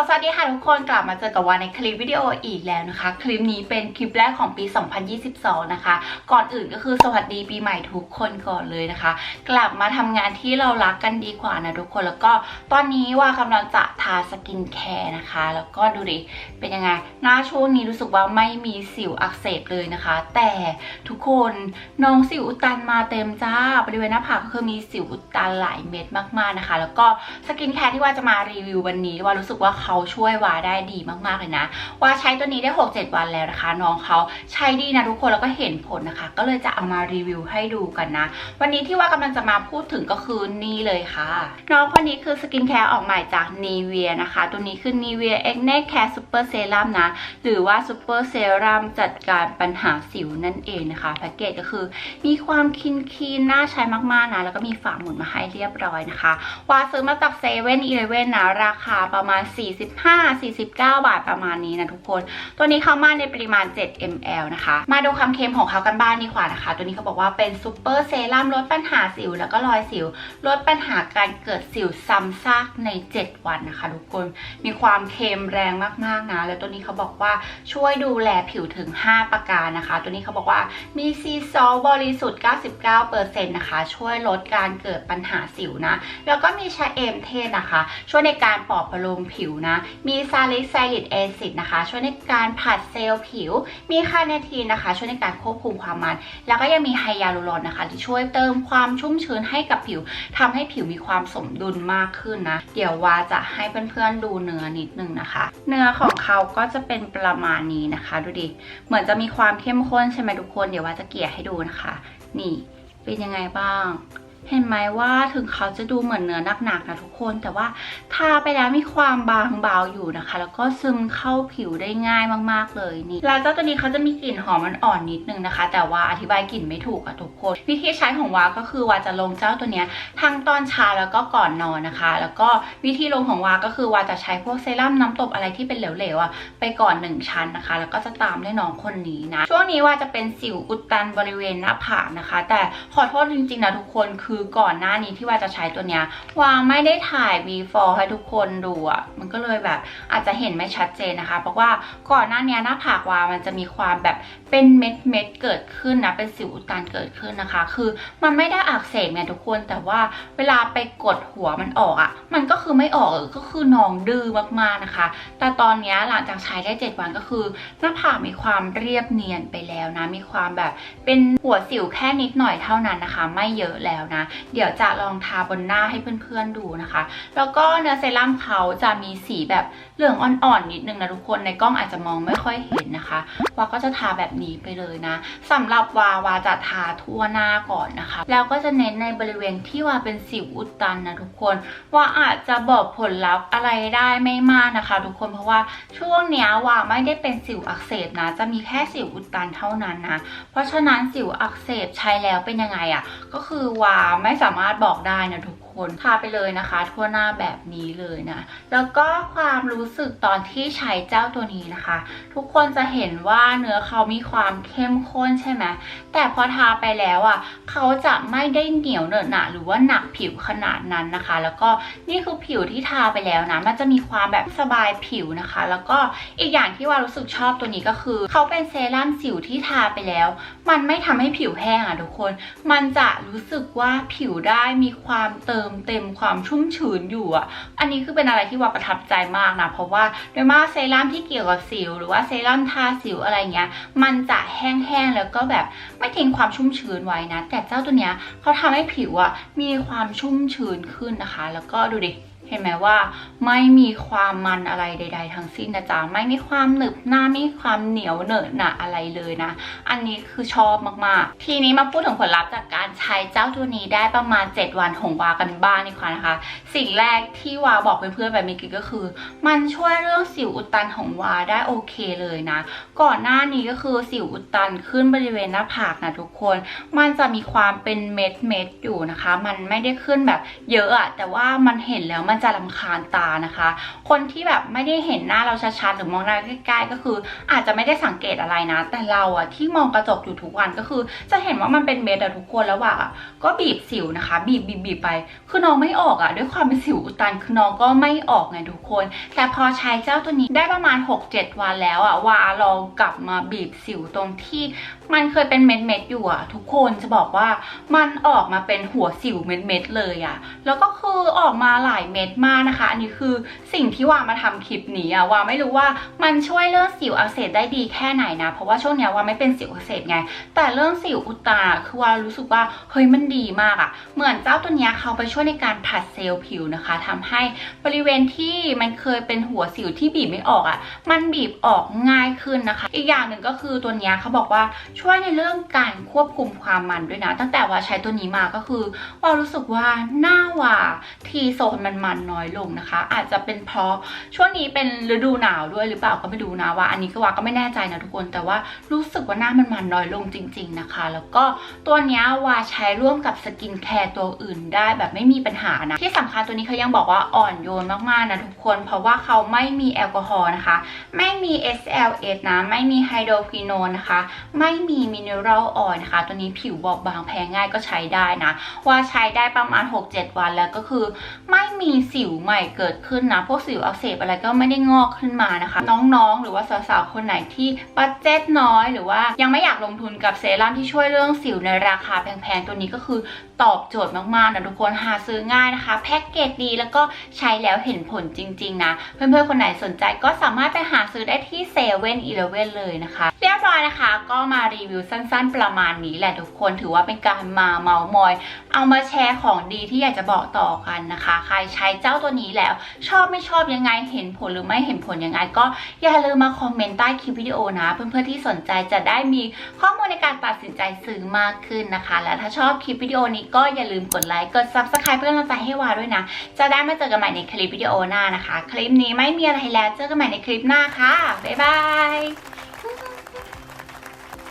ลสวัสดีค่ะทุกคนกลับมาเจอกับวานในคลิปวิดีโออีกแล้วนะคะ คลิปนี้เป็นคลิปแรกของปี 2022 นะคะ ก่อนอื่นก็คือสวัสดีปีใหม่ทุกคนก่อนเลยนะคะ กลับมาทำงานที่เรารักกันดีกว่านะทุกคนแล้วก็ตอนนี้ว่ากำลังจะทาสกินแคร์นะคะ แล้วก็ดูดิเป็นยังไงหน้าช่วงนี้รู้สึกว่าไม่มีสิวอักเสบเลยนะคะ แต่ทุกคนน้องสิวอุดตันมาเต็มจ้าบริเวณหน้าผากก็คือมีสิวอุดตันหลายเม็ดมากๆนะคะ แล้วก็สกินแคร์ที่ว่าจะมารีวิววันนี้ว่ารู้สึกว่าเขาช่วยวาได้ดีมากๆเลยนะวาใช้ตัวนี้ได้ 6-7 วันแล้วนะคะ น้องเขาใช้ดีนะทุกคนแล้วก็เห็นผลนะคะ ก็เลยจะเอามารีวิวให้ดูกันนะ วันนี้ที่ว่ากำลังจะมาพูดถึงก็คือนี่เลยค่ะ น้องคนนี้คือสกินแคร์ออกใหม่จากนีเวียนะคะ ตัวนี้คือนีเวียเอ็กเนแคร์ซูเปอร์เซรั่มนะ หรือว่าซูเปอร์เซรั่มจัดการปัญหาสิวนั่นเองนะคะ แพ็กเกจก็คือมีความคินคีนน่าใช้มากๆนะ แล้วก็มีฝาหมุนมาให้เรียบร้อยนะคะ วาซื้อมาจากเซเว่นอีเลเว่นนะ ราคาประมาณ45-49 บาทประมาณนี้นะทุกคน ตัวนี้เขามาในปริมาณ 7 ml นะคะ มาดูความเค็มของเขากันบ้างดีกว่านะคะ ตัวนี้เขาบอกว่าเป็นซูเปอร์เซรั่มลดปัญหาสิว แล้วก็รอยสิว ลดปัญหาการเกิดสิวซ้ำซากใน 7 วันนะคะ ทุกคน มีความเค็มแรงมากๆนะ แล้วตัวนี้เขาบอกว่าช่วยดูแลผิวถึง 5 ประการนะคะ ตัวนี้เขาบอกว่ามีซีซอลบริสุทธิ์ 99%นะคะ ช่วยลดการเกิดปัญหาสิวนะ แล้วก็มีชาเอมเทศนะคะ ช่วยในการปลอบประโลมผิวนะ มีซาลิไซลิกแอซิดนะคะ ช่วยในการผัดเซลล์ผิว มีคาเนทีนนะคะ ช่วยในการควบคุมความมัน แล้วก็ยังมีไฮยาลูรอนนะคะ ที่ช่วยเติมความชุ่มชื้นให้กับผิวทำให้ผิวมีความสมดุลมากขึ้นนะ เดี๋ยวว่าจะให้เพื่อนๆดูเนื้อนิดนึงนะคะ เนื้อของเขาก็จะเป็นประมาณนี้นะคะ ดูดิ เหมือนจะมีความเข้มข้นใช่ไหมทุกคน เดี๋ยวว่าจะเกลี่ยให้ดูนะคะ นี่ เป็นยังไงบ้าง เห็นไหมว่าถึงเขาจะดูเหมือนเนื้อหนักๆนะทุกคน แต่ว่าทาไปแล้วมีความบางเบาอยู่นะคะ แล้วก็ซึมเข้าผิวได้ง่ายมากๆเลยนี่แล้วเจ้าตัวนี้เขาจะมีกลิ่นหอมมันอ่อนนิดนึงนะคะ แต่ว่าอธิบายกลิ่นไม่ถูกอะทุกคน วิธีใช้ของวาก็คือวาจะลงเจ้าตัวเนี้ยทั้งตอนเช้าแล้วก็ก่อนนอนนะคะ แล้วก็วิธีลงของวาก็คือวาจะใช้พวกเซรั่มน้ำตบอะไรที่เป็นเหลวๆอะไปก่อนหนึ่งชั้นนะคะ แล้วก็จะตามด้วยน้องคนนี้นะช่วงนี้วาจะเป็นสิวอุดตันบริเวณหน้าผากนะคะ แต่ขอโทษจริงๆนะทุกคนคือก่อนหน้านี้ที่ว่าจะใช้ตัวเนี้ยวาไม่ได้ถ่าย before ให้ทุกคนดูอะ่ะมันก็เลยแบบอาจจะเห็นไม่ชัดเจนนะคะ เพราะว่าก่อนหน้านี้หน้าผากวามันจะมีความแบบ เป็นเม็ดเม็ดเกิดขึ้นนะเป็นสิวอุดตันเกิดขึ้นนะคะ คือมันไม่ได้อักเสบเนี่ยทุกคนแต่ว่าเวลาไปกดหัวมันออกอะ่ะ มันก็คือไม่ออกก็คือน้องดื้อมากๆนะคะ แต่ตอนนี้หลังจากใช้ได้ 7 วันก็คือหน้าผากมีความเรียบเนียนไปแล้วนะ มีความแบบเป็นหัวสิวแค่นิดหน่อยเท่านั้นนะคะ ไม่เยอะแล้วนะ เดี๋ยวจะลองทาบนหน้าให้เพื่อนๆดูนะคะ แล้วก็เนื้อเซรั่มเขาจะมีสีแบบเหลืองอ่อนๆนิดนึงนะทุกคนในกล้องอาจจะมองไม่ค่อยเห็นนะคะวาก็จะทาแบบนี้ไปเลยนะสำหรับวาวาจะทาทั่วหน้าก่อนนะคะ แล้วก็จะเน้นในบริเวณที่วาเป็นสิวอุดตันนะทุกคนว่าอาจจะบอกผลลัพธ์อะไรได้ไม่มากนะคะ ทุกคนเพราะว่าช่วงเนี้ยว่าไม่ได้เป็นสิวอักเสบนะ จะมีแค่สิวอุดตันเท่านั้นนะ เพราะฉะนั้นสิวอักเสบใช้แล้วเป็นยังไงอะ่ะก็คือว่าไม่สามารถบอกได้นะทุก คนทาไปเลยนะคะ ทั่วหน้าแบบนี้เลยนะ แล้วก็ความรู้สึกตอนที่ใช้เจ้าตัวนี้นะคะ ทุกคนจะเห็นว่าเนื้อเขามีความเข้มข้นใช่ไหมแต่พอทาไปแล้วอะเขาจะไม่ได้เหนียวเหนอะหนะหรือว่าหนักผิวขนาดนั้นนะคะ แล้วก็นี่คือผิวที่ทาไปแล้วนะ มันจะมีความแบบสบายผิวนะคะ แล้วก็อีกอย่างที่ว่ารู้สึกชอบตัวนี้ก็คือเขาเป็นเซรั่มสิวที่ทาไปแล้ว มันไม่ทำให้ผิวแห้งอะทุกคน มันจะรู้สึกว่าผิวได้มีความเติมเต็มความชุ่มชื้นอยู่อะ อันนี้คือเป็นอะไรที่ว่าประทับใจมากนะ เพราะว่าโดยมากเซรั่มที่เกี่ยวกับสิว หรือว่าเซรั่มทาสิวอะไรเงี้ย มันจะแห้งๆแล้วก็แบบไม่ทิ้งความชุ่มชื้นไว้นะ แต่เจ้าตัวเนี้ยเขาทำให้ผิวอะมีความชุ่มชื้นขึ้นนะคะ แล้วก็ดูดิ เห็นไหมว่าไม่มีความมันอะไรใด ๆ ทั้งสิ้นนะจ๊ะไม่มีความหนึบหน้าไม่มีความเหนียวเหนอะหนะอะไรเลยนะ อันนี้คือชอบมากๆ ทีนี้มาพูดถึงผลลัพธ์จากการใช้เจ้าตัวนี้ได้ประมาณ 7 วันของวากันบ้างดีกว่านะคะ สิ่งแรกที่วาบอกเพื่อนๆแบบเมื่อกี้ก็คือ มันช่วยเรื่องสิวอุดตันของวาได้โอเคเลยนะ ก่อนหน้านี้ก็คือสิวอุดตันขึ้นบริเวณหน้าผากนะทุกคน มันจะมีความเป็นเม็ดเม็ดๆอยู่นะคะ มันไม่ได้ขึ้นแบบเยอะอะแต่ว่ามันเห็นแล้วมันมันจะลำคาญตานะคะ คนที่แบบไม่ได้เห็นหน้าเราชัดๆหรือมองหน้าใกล้ๆก็คือ อาจจะไม่ได้สังเกตอะไรนะ แต่เราอะที่มองกระจกอยู่ทุกวันก็คือ จะเห็นว่ามันเป็นเม็ดอะทุกคนแล้วว่าอะก็บีบสิวนะคะ บีบบีบบีบไป คือน้องไม่ออกอะด้วยความเป็นสิวอุดตันคือน้องก็ไม่ออกไงทุกคน แต่พอใช้เจ้าตัวนี้ได้ประมาณ 6-7 วันแล้วอะว่าลองกลับมาบีบสิวตรงที่มันเคยเป็นเม็ดเม็ดๆอยู่อะทุกคนจะบอกว่ามันออกมาเป็นหัวสิวเม็ดเม็ดๆเลยอะแล้วก็คือออกมาหลายเม็ดมากนะคะ อันนี้คือสิ่งที่วามาทำคลิปนี้อะวาไม่รู้ว่ามันช่วยเรื่องสิวอักเสบได้ดีแค่ไหนนะ เพราะว่าช่วงเนี้ยวาไม่เป็นสิวอักเสบไง แต่เรื่องสิวอุดตันคือวารู้สึกว่าเฮ้ยมันดีมากอะเหมือนเจ้าตัวเนี้ยเขาไปช่วยในการผัดเซลล์ผิวนะคะทำให้บริเวณที่มันเคยเป็นหัวสิวที่บีบไม่ออกอะมันบีบออกง่ายขึ้นนะคะ อีกอย่างหนึ่งก็คือตัวเนี้ยเขาบอกว่าช่วยในเรื่องการควบคุมความมันด้วยนะ ตั้งแต่ว่าใช้ตัวนี้มาก็คือวารู้สึกว่าหน้าว่าทีโซนมันมันน้อยลงนะคะ อาจจะเป็นเพราะช่วงนี้เป็นฤดูหนาวด้วยหรือเปล่าก็ไม่รู้นะว่า อันนี้ก็ว่าก็ไม่แน่ใจนะทุกคน แต่ว่ารู้สึกว่าหน้ามันมันน้อยลงจริง ๆนะคะ แล้วก็ตัวนี้ยวาใช้ร่วมกับสกินแคร์ตัวอื่นได้แบบไม่มีปัญหานะที่สำคัญตัวนี้เขายังบอกว่าอ่อนโยนมากๆนะทุกคน เพราะว่าเขาไม่มีแอลกอฮอล์นะคะ ไม่มี SLS นะ ไม่มีไฮโดรควิโนนนะคะ ไม่มีมินเนอรัลออยล์นะคะ ตัวนี้ผิวบอบบางแพ้ง่ายก็ใช้ได้นะ ว่าใช้ได้ประมาณ 6-7 วันแล้วก็คือไม่มีสิวใหม่เกิดขึ้นนะ พวกสิวอักเสบอะไรก็ไม่ได้งอกขึ้นมานะคะ น้องๆ หรือว่าสาวๆ คนไหนที่บัดเจ็ตน้อย หรือว่ายังไม่อยากลงทุนกับเซรั่มที่ช่วยเรื่องสิวในราคาแพงๆ ตัวนี้ก็คือตอบโจทย์มากๆนะทุกคนหาซื้อง่ายนะคะ แพ็กเกจดีแล้วก็ใช้แล้วเห็นผลจริงๆนะ เพื่อนๆ คนไหนสนใจก็สามารถไปหาซื้อได้ที่เซเว่นอีเลเว่นเลยนะคะ เรียบร้อยนะคะ ก็มารีวิวสั้นๆ ประมาณนี้แหละทุกคนถือว่าเป็นการมาเมาส์มอย เอามาแชร์ของดีที่อยากจะบอกต่อกันนะคะ ใครใช้เจ้าตัวนี้แล้ว ชอบไม่ชอบยังไงเห็นผลหรือไม่เห็นผลยังไง ก็อย่าลืมมาคอมเมนต์ใต้คลิปวิดีโอนะ เพื่อนๆที่สนใจจะได้มีข้อมูลในการตัดสินใจซื้อมากขึ้นนะคะ และถ้าชอบคลิปวิดีโอนี้ก็อย่าลืมกดไลค์กด subscribe เพื่อเป็นกำลังใจให้วาด้วยนะ จะได้ไม่เจอกันใหม่ในคลิปวิดีโอหน้านะคะ คลิปนี้ไม่มีอะไรแล้วเจอกันใหม่ในคลิปหน้าค่ะบ๊ายบาย